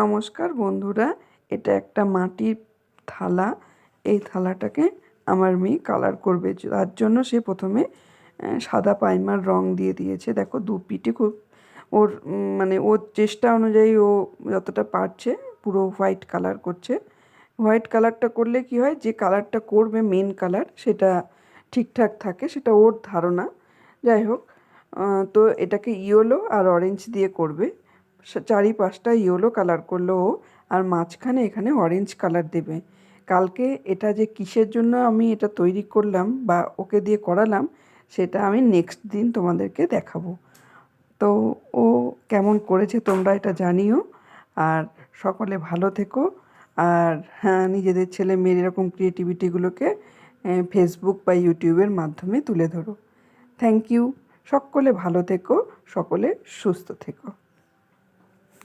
নমস্কার বন্ধুরা, এটা একটা মাটির থালা। এই থালাটাকে আমার মেয়ে কালার করবে। তার জন্য সে প্রথমে সাদা পাইমার রং দিয়ে দিয়েছে। দেখো, দু পিঠে খুব, ওর মানে ওর চেষ্টা অনুযায়ী ও যতটা পারছে, পুরো হোয়াইট কালার করছে। হোয়াইট কালারটা করলে কি হয়, যে কালারটা করবে মেন কালার সেটা ঠিকঠাক থাকে, সেটা ওর ধারণা। যাই হোক তো এটাকে ইয়েলো আর অরেঞ্জ দিয়ে করবে। চারিপাশটা ইয়েলো কালার করল আর মাঝখানে এখানে অরেঞ্জ কালার দেবে। কালকে এটা যে কিসের জন্য আমি এটা তৈরি করলাম বা ওকে দিয়ে করালাম, সেটা আমি নেক্সট দিন তোমাদেরকে দেখাবো। তো ও কেমন করেছে তোমরা এটা জানিও। আর সকলে ভালো থেকো। আর হ্যাঁ নিজেদের ছেলে মেয়ের এরকম ক্রিয়েটিভিটিগুলোকে ফেসবুক বা ইউটিউবের মাধ্যমে তুলে ধরো। থ্যাংক ইউ সকলে ভালো থেকো, সকলে সুস্থ থেকো।